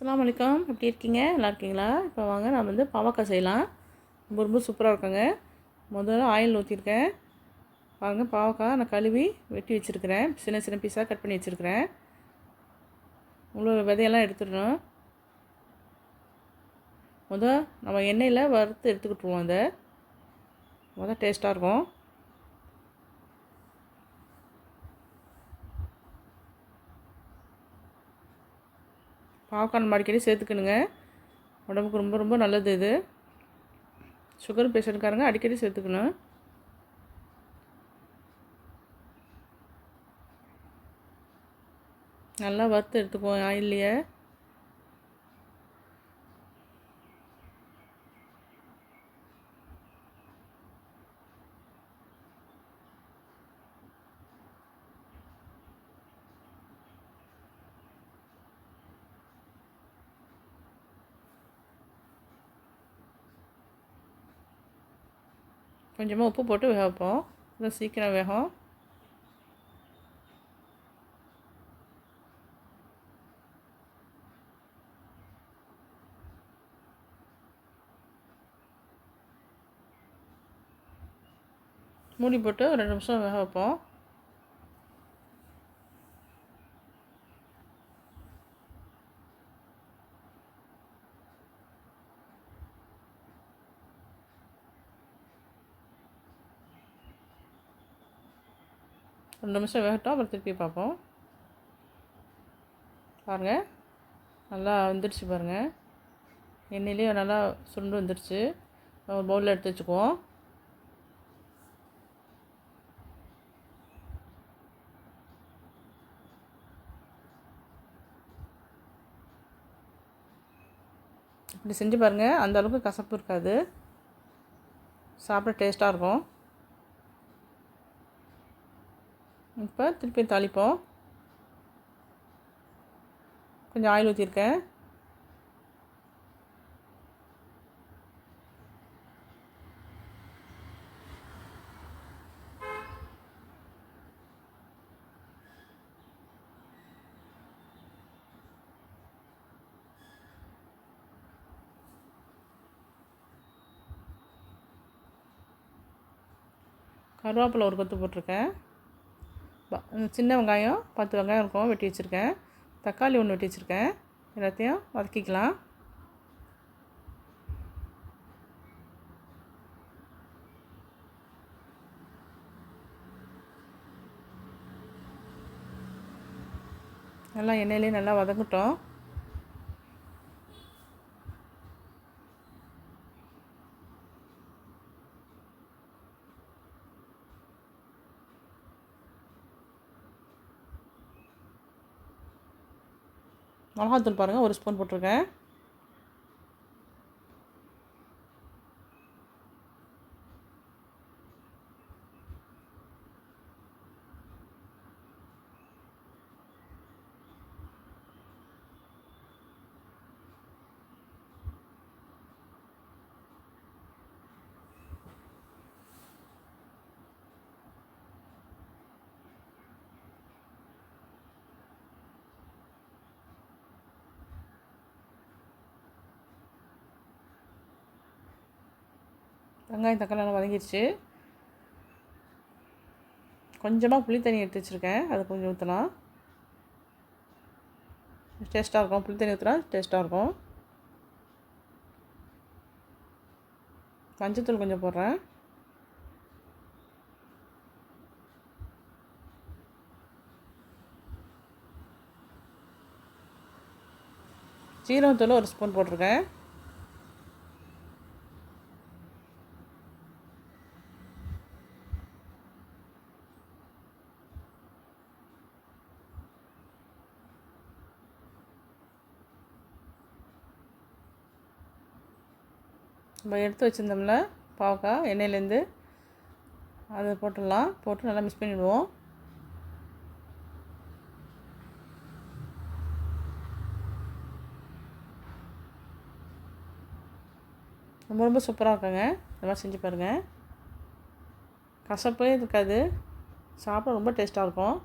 அஸ்லாம் வலைக்கம் எப்படி இருக்கீங்க? நல்லா இருக்கீங்களா? இப்போ வாங்க நான் வந்து பாவக்காய் செய்யலாம். ரொம்ப ரொம்ப சூப்பராக இருக்குங்க. முதல்ல ஆயில் ஊற்றிருக்கேன் பாருங்கள் பாவக்காய் நான் கழுவி வெட்டி வச்சுருக்கிறேன். சின்ன சின்ன பீஸாக கட் பண்ணி வச்சுருக்கிறேன். உங்களோட விதையெல்லாம் எடுத்துடணும். முதல் நம்ம எண்ணெயில் வறுத்து எடுத்துக்கிட்டுருவோம் அதை முதல் டேஸ்ட்டாக இருக்கும். பாப்கார்ன் நம்ம அடிக்கடி சேர்த்துக்கணுங்க. உடம்புக்கு ரொம்ப ரொம்ப நல்லது இது. சுகர் பேஷண்ட்காரங்க அடிக்கடி சேர்த்துக்கணும். நல்லா வறுத்து எடுத்துக்குவோம் ஆயில்லையே. கொஞ்சமாக உப்பு போட்டு வேக வைப்போம். அதான் சீக்கிரம் வேகும். மூடி போட்டு ஒரு ரெண்டு நிமிஷம் வேக வைப்போம். ரெண்டு நிமிஷம் வேகட்டும் அப்புறம் திருப்பி பார்ப்போம். பாருங்கள் நல்லா வந்துடுச்சு பாருங்கள் எண்ணெயிலேயே நல்லா சுண்டு வந்துடுச்சு ஒரு பவுலில் எடுத்து வச்சுக்குவோம். இப்படி செஞ்சு பாருங்கள் அந்தளவுக்கு கசப்பு இருக்காது. சாப்பிட டேஸ்ட்டாக இருக்கும். இப்போ திருப்பி தாளிப்போம். கொஞ்சம் ஆயில் ஊற்றிருக்கேன் கருவேப்பிலை ஒரு கொத்து போட்டிருக்கேன். சின்ன வெங்காயம் பத்து வெங்காயம் இருக்கும் வெட்டி வச்சுருக்கேன். தக்காளி ஒன்று வெட்டி வச்சுருக்கேன். எல்லாத்தையும் வதக்கிக்கலாம். நல்லா எண்ணெயிலே நல்லா வதங்கட்டும். மிளகாத்தூள் பாருங்கள் ஒரு ஸ்பூன் போட்டிருக்கேன். வெங்காயம் தக்காளி நல்லா வதங்கிடுச்சு கொஞ்சமாக புளி தண்ணி எடுத்து வச்சுருக்கேன். அது கொஞ்சம் ஊற்றலாம் டேஸ்ட்டாக இருக்கும். புளி தண்ணி ஊற்றினா டேஸ்ட்டாக இருக்கும். மஞ்சத்தூள் கொஞ்சம் போடுறேன். சீரகத்தூள் ஒரு ஸ்பூன் போட்டிருக்கேன். நம்ம எடுத்து வச்சுருந்தோம்ல பாவக்காய் எண்ணெயிலேருந்து அதை போட்டுடலாம். போட்டு நல்லா மிக்ஸ் பண்ணிவிடுவோம் ரொம்ப ரொம்ப சூப்பராக இருக்குங்க. இந்த மாதிரி செஞ்சு பாருங்கள் கசப்பே இருக்காது. சாப்பிட ரொம்ப டேஸ்ட்டாக இருக்கும்.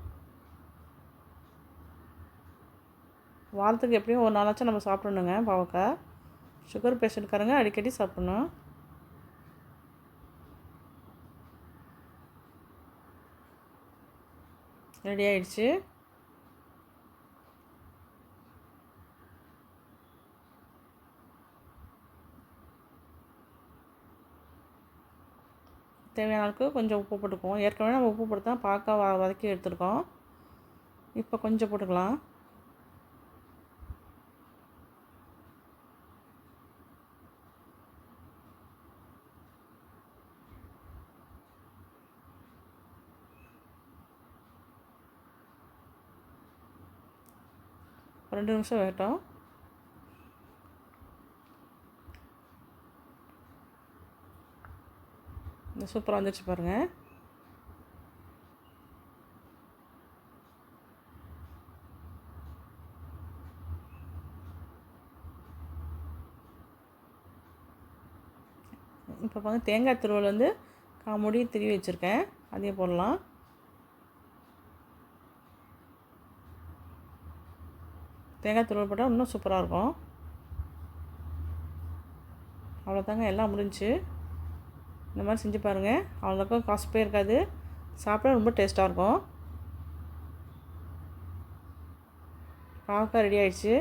வாரத்துக்கு எப்படியும் ஒரு நாளாச்சும் நம்ம சாப்பிடணுங்க பாவக்காய் சுகர் பேஷண்ட்காரங்க அடிக்கடி சாப்பிடணும். ரெடி ஆயிடுச்சு. தேவையான அளவுக்கு கொஞ்சம் உப்பு போட்டுக்குவோம். ஏற்கனவே நம்ம உப்பு போட்டு தான் பார்க்க வ வதக்கி எடுத்துருக்கோம். இப்போ கொஞ்சம் போட்டுக்கலாம். ரெண்டு நிமிஷம் வேட்டும் இந்த சூப்பராக வந்துடுச்சு பாருங்கள் இப்போ பார்த்து தேங்காய் துருவல் வந்து காமுடி திருவி வச்சுருக்கேன். அதையும் போடலாம். தேங்காய் துருவல் போட்டால் இன்னும் சூப்பராக இருக்கும். அவ்வளோதாங்க எல்லாம் முடிஞ்சு. இந்த மாதிரி செஞ்சு பாருங்கள் அவ்வளோக்கும் காசு இருக்காது. சாப்பிட ரொம்ப டேஸ்ட்டாக இருக்கும். பாவக்காய் ரெடி ஆகிடுச்சு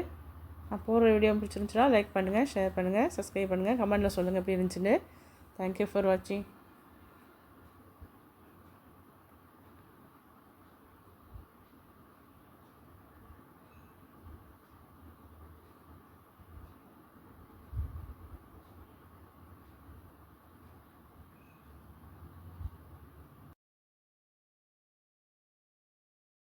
நான் போகிற வீடியோ பிடிச்சிருந்துச்சுன்னா லைக் பண்ணுங்கள் ஷேர் பண்ணுங்கள் சப்ஸ்கிரைப் பண்ணுங்கள் கமெண்ட்டில் சொல்லுங்கள் எப்படி இருந்துச்சுன்னு. தேங்க்யூ ஃபார் வாட்சிங்